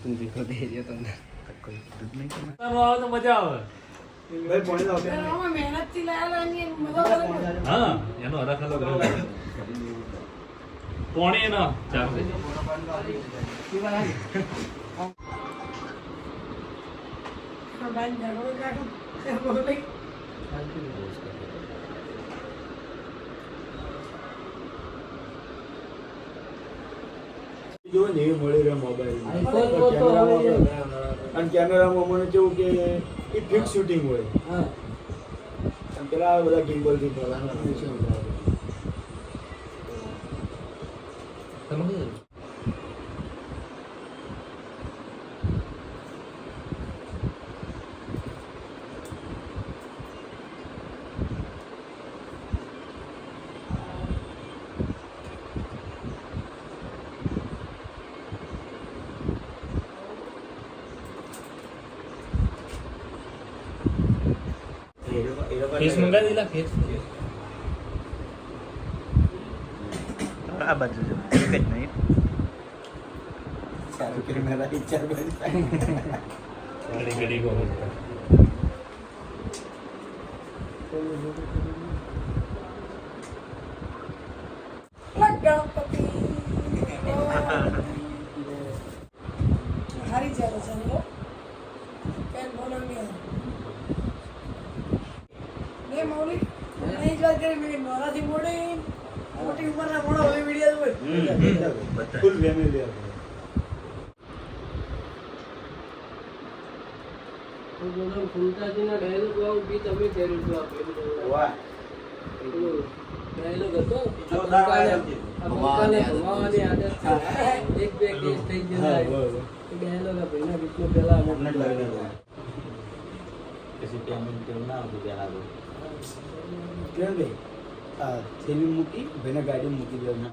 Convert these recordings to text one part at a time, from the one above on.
તું દીકરો દે રહ્યો તમને કોઈ કીધું જ નહીં તમે આવે તો મજા આવે ભાઈ પોણી લાવો આમાં મહેનતથી લાયેલા એની મજા અલગ હોય. હા એનો હરખ અલગ રહ્યો પોણી એનો ચાલશે બાઈને ઝઘડો કાઢો. એ બોલે. જો ને એ મળી રહે મોબાઈલ અને કેમેરામાં મને કેવું કે એ ફિક્સ શૂટિંગ હોય. પેલા બધા ગિમ્બલથી કરવાના શું ફેસ મંગાવી દીલા ફેસ આ બાજુ જો એક જ નહીં સારું કેમેરા ચાર બાજુ ઘડી ઘડી ગો Go, ગણપતિ. હારી ચાલે છે એમ લો. પેન બોલો નહીં આવે. ને મૌલિક, મેં એ જ વાત કરી, મેં કીધું નવરાથી મોટી ઉંમરના મોડા હોય વીડિયો હોય. ફૂલ ફેમિલી તો ફૂલતાજીના dialogue વાળું ગીત અમે કર્યું હતું વાહ. આદત છે. એક બે કેસ થઈ પહેલા. કેમ ભાઈ આ થેલી મૂકી ભાઈને ગાડી મૂકી દેવાનું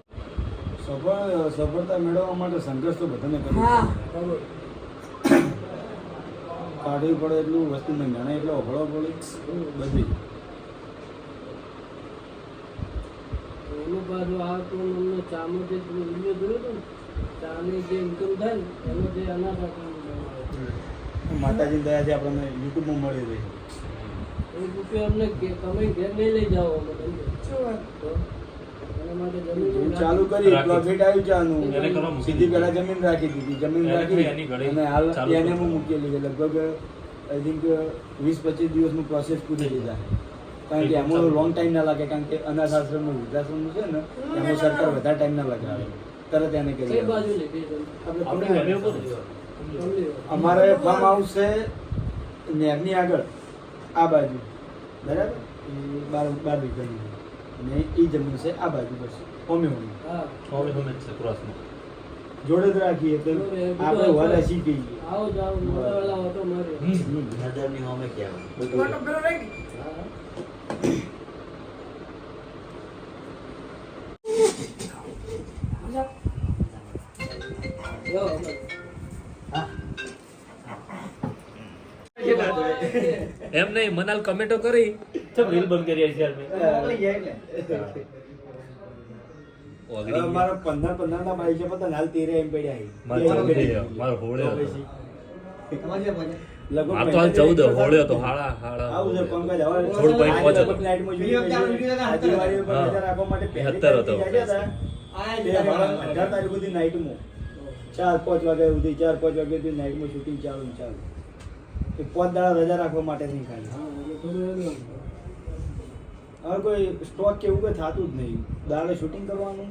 સફળ સફળતા મેળવવા માટે સંઘર્ષ તો બધાને કરવો પડે. કાઢવી પડે એટલું વસ્તુ નહીં નાના એટલો અભળો પડે. બધી. એનું પાછું આ તો અમને ચાનો જે વીડિયો જોયો હતો ચાની જે ઇન્કમ થાય ને એનો જે આશ્રમ માતાજી દયાથી આપણને યુટ્યુબમાં મળી રહી. એક રૂપિયા અમને તમે ઘેર લઈ જાઓ અમે ચાલુ કરી. પ્રોફિટ આવ્યું ચાનું સીધી પેલા જમીન રાખી દીધી. જમીન રાખી અને હાલ એને હું મૂકેલી છે લગભગ આઈ થિંક વીસ પચીસ દિવસનું પ્રોસેસ પૂરી લીધા કારણ કે એમાં લોંગ ટાઈમ ના લાગે. કારણ કે અનાથ આશ્રમનું વૃદ્ધાશ્રમનું છે ને એમાં સરકાર વધારે ટાઈમ ના લગાવે તરત એને કરી લીધી આપણે. અમારે ફાર્મ હાઉસ છે નેરની આગળ. આ બાજુ. બરાબર? એ બાર બાર વીઘાની અને એ જમીન છે આ બાજુ બસ. હોમે હોમે હા. હોમે જ છે ક્રોસમાં જોડે જ રાખીએ તો આપણે વાલા શીખી કહીએ આવો જાઓ મોટા વાળા ઓટો મારે. મોટો પેલો રહી ગયો. હા જાઓ. લો અમે. એમ નહીં મનાલ કમેન્ટો કરી. ચમ રીલ બંધ કરી છે યાર મારા પંદર પંદર ના બાઈ છે પતા હાલ તેરે એમ પડ્યા મારે ચૌદ થઈ ગયા. મારે હોળે હતો. લગભગ આ તો હાલ ચૌદ હોળ્યો તો હાળા હાળા પંકજ. હવે સોળ પાંચ હતો. નાઇટમાં હતો. અઢાર તારીખ સુધી ચાર પાંચ વાગ્યા સુધી ચાર પાંચ વાગ્યા સુધી નાઇટમાં શૂટિંગ ચાલુ ચાલુ. એ પાંચ દાડા રજા રાખવા માટે નહીં ખાલી હવે કોઈ સ્ટોક કે એવું કંઈ થતું જ નહીં. દાડે શૂટિંગ કરવાનું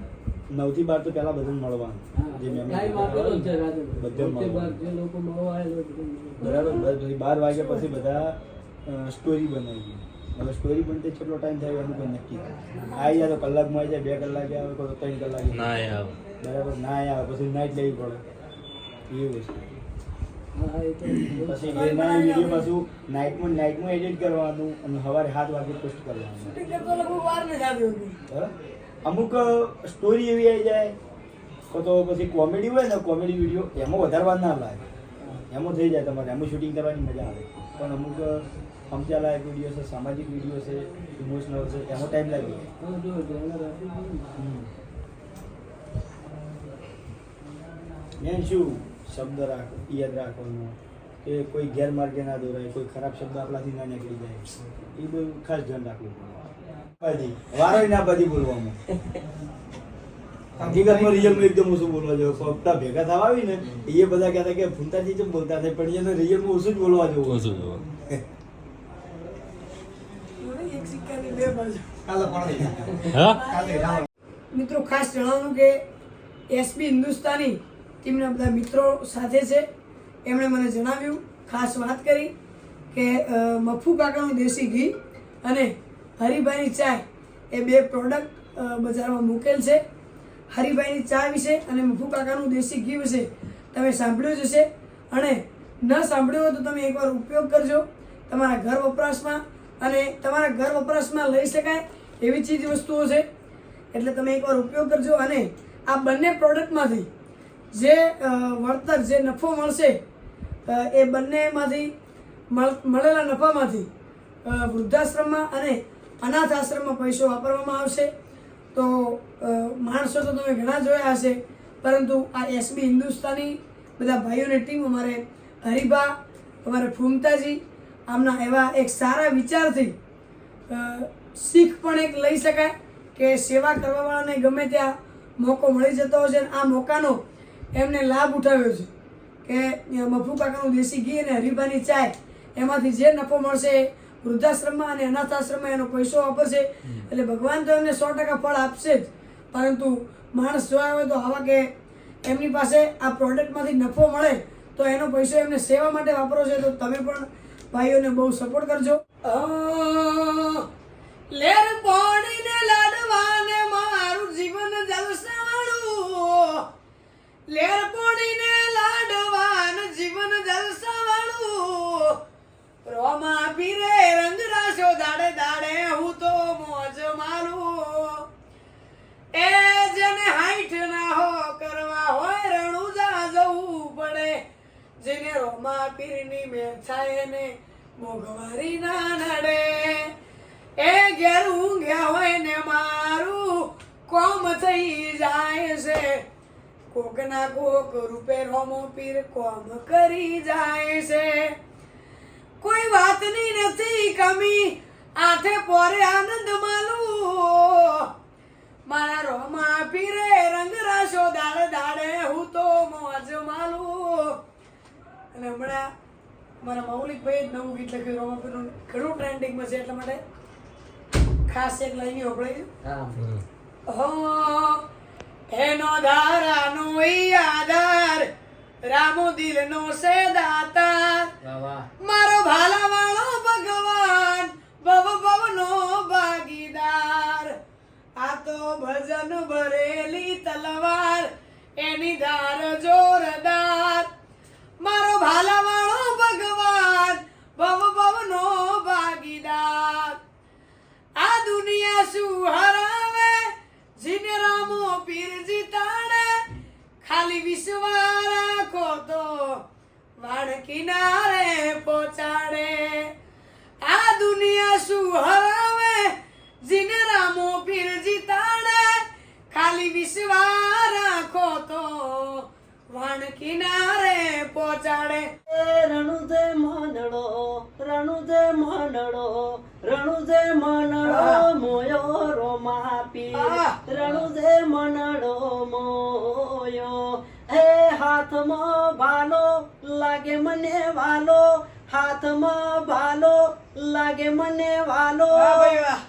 નવથી બાર તો પહેલા બધાને મળવાનું. જે મેં ટાઈમ આપેલો જ છે રાત્રે. બધે વખતે મળવાનું. બાર જે લોકો મળવા આવેલો છે. બરાબર બસ પછી બાર વાગ્યા પછી બધા સ્ટોરી બનાવી હવે સ્ટોરી બનતે કેટલો ટાઈમ થાય એનું કોઈ નક્કી નથી. આવી જાય તો કલાકમાં આવી જાય બે કલાકે આવે કોઈ ત્રણ કલાકે. ના આવે. બરાબર ના આવે પછી નાઇટ લેવી પડે. એવું તો પછી એના વીડિયો પાછું નાઇટમાં નાઇટમાં એડિટ કરવાનું અને સવારે સાત વાગે પોસ્ટ કરવાનું. શૂટિંગ કરતો વાર અમુક સ્ટોરી એવી આવી જાય કો તો પછી કોમેડી હોય ને કોમેડી વીડિયો એમાં વધારે વાર ના લાગે. એમાં થઈ જાય તમારે એમાં શૂટિંગ કરવાની મજા આવે. પણ અમુક સમજ્યા લાયક વીડિયો છે સામાજિક વીડિયો છે ઇમોશનલ છે એમાં ટાઈમ લાગી જાય. મેન શું? શબ્દ રાખ યાદ રાખવાનો કે કોઈ ગેરમાર્ગે ના દોરાય કોઈ ખરાબ શબ્દ આપણાથી ના નીકળી જાય. એ બધું ખાસ ધ્યાન રાખવું પડે. બધી વારો ના બધી બોલવામાં. હકીકતમાં રિયલમાં એકદમ ઓછું બોલવા જવું. ફક્ત ભેગા થવા આવી ને એ બધા કહેતા કે ફૂંતાજી જેમ બોલતા થાય પણ એને રિયલમાં ઓછું જ બોલવા જેવું ઓછું જોવા. એક સિક્કાની બે બાજુ. હા? મિત્રો ખાસ જણાવવાનું કે એસબી હિન્દુસ્તાની ટીમના બધા મિત્રો સાથે છે. એમણે મને જણાવ્યું, ખાસ વાત કરી કે મફુ કાકાનું દેશી ઘી અને હરિભાઈની ચાય એ બે પ્રોડક્ટ બજારમાં મૂકેલ છે. હરિભાઈની ચા વિશે અને મફુ કાકાનું દેશી ઘી વિશે તમે સાંભળ્યું જ હશે. અને ન સાંભળ્યું હોય તો તમે એકવાર ઉપયોગ કરજો. તમારા ઘર વપરાશમાં અને તમારા ઘર વપરાશમાં લઈ શકાય એવી ચીજ વસ્તુઓ છે. એટલે તમે એકવાર ઉપયોગ કરજો અને આ બંને પ્રોડક્ટમાંથી જે વળતર જે નફો મળશે એ બંનેમાંથી મળ- મળેલા નફામાંથી વૃદ્ધાશ્રમમાં અને અનાથ આશ્રમમાં પૈસો વાપરવામાં આવશે. તો માણસો તો તમે ઘણા જોયા હશે, પરંતુ આ એસબી હિન્દુસ્તાની બધા ભાઈઓની ટીમ અમારે હરિભા, અમારે ફૂમતાજી, આમના એવા એક સારા વિચારથી શીખ પણ એક લઈ શકાય કે સેવા કરવાવાળાને ગમે ત્યાં મોકો મળી જતો હોય છે આ મોકાનો એમને લાભ ઉઠાવ્યો છે કે મફુ કાકાનું દેશી ઘી અને હરીફાની ચાય એમાંથી જે નફો મળશે વૃદ્ધાશ્રમમાં અને અનાથ આશ્રમમાં એનો પૈસો વાપરશે. એટલે ભગવાન તો એમને સો ટકા ફળ આપશે જ. પરંતુ માણસ જોયા હોય તો આવા કે એમની પાસે આ પ્રોડક્ટમાંથી નફો મળે તો એનો પૈસો એમને સેવા માટે વાપરો છે તો તમે પણ ભાઈઓને બહુ સપોર્ટ કરજો. લેર પાણીને મોઘવારી ના નડે. એ ઘેર ઊંઘ્યા હોય ને મારું કોમ થઈ જાય છે. કોક ના કોક રૂપે રોમો પીર કોમ કરી જાય છે. કોઈ વાતની નથી કમી. આઠે પોરે આનંદ માલું મારા રોમા પીરે રંગ રાશો દાડે દાડે હું તો મોજ માલું અને હમણાં મારા મૌલિકભાઈ જ નવું ગીત લખ્યું રોમા પીરનું ઘણું ટ્રેન્ડિંગમાં છે એટલા માટે ખાસ એક લઈને હોભળાઈ હો. એનો ધારાનો આધાર રામો દિલનો સે દાતા મારો ભાલા વાળો ભગવાન ભવ ભવનો ભાગીદાર. આ તો ભજન ભરેલી તલવાર એની ધાર જોરદાર. દુનિયા શું હરાવે, જીને રામો પીર જીતાડે, ખાલી વિશ્વા રાખો તો વાડ કિનારે પહોંચાડે. આ દુનિયા શું હરાવે, જીને રામો પીર જીતાડે, ખાલી વિશ્વા રાખો તો વાણ કિનારે પહોંચાડે. રણુદે રણુ દે મનડો રણુદે મનડો મોયો રોમાપી! રણુદે મનડો મોયો. હે હાથમાં ભાલો લાગે મને વાલો. હાથમાં ભાલો લાગે મને વાલો.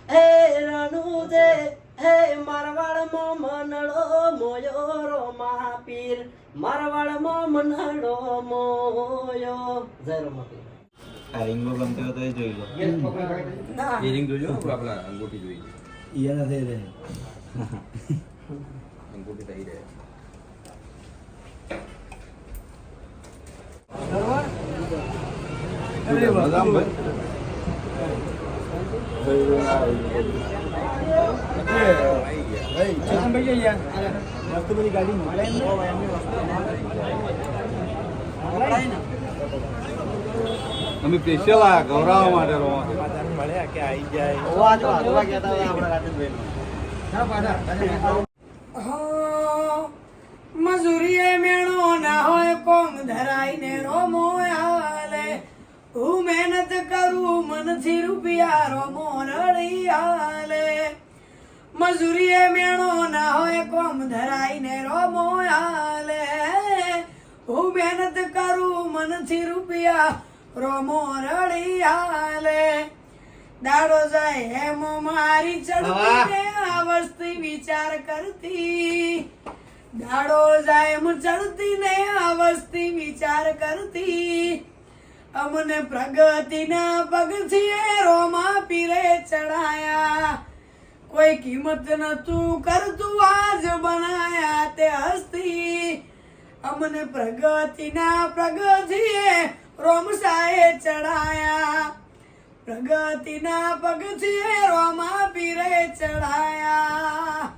હે રણુદે હે મારવાડમાં મનડો મોયો રોમા પીર મારવાડમાં મનડો મોયો. જય રોમા પીર આ રીંગો ગમતો હોય તો એ જોઈ લો એ રીંગ જોજો આપણા અંગૂઠી જોઈ ઈયાના નથી રહે અંગૂઠી થઈ રહે બધી ગાડી મળે અમે સ્પેશિયલ આ ગૌરાવા માટે રોવા મળ્યા કે આવી જાય? હા મજૂરીએ મેણો ના હોય કોમ ધરાઈને રોમો હાલે. હું મહેનત કરું મનથી રૂપિયા રોમો રળી હાલે. મજૂરીએ મેણો ના હોય કોમ ધરાઈને રોમો હાલે. હું મહેનત કરું મનથી રૂપિયા રોમો રડી હાલે. દાડો જાય એમ મારી ચડતી ને આ વિચાર કરતી. દાડો જાય એમ ચડતી ને અવસ્થી વિચાર કરતી. અમને પ્રગતિના પગથિયે રોમા પીરે ચડાયા. કોઈ કિંમત નતું કરતું આજ બનાયા તે હસ્તી. અમને પ્રગતિના પ્રગતિએ રોમસાએ ચઢાયા. પ્રગતિના પગથિયે રોમા પીરે ચડાયા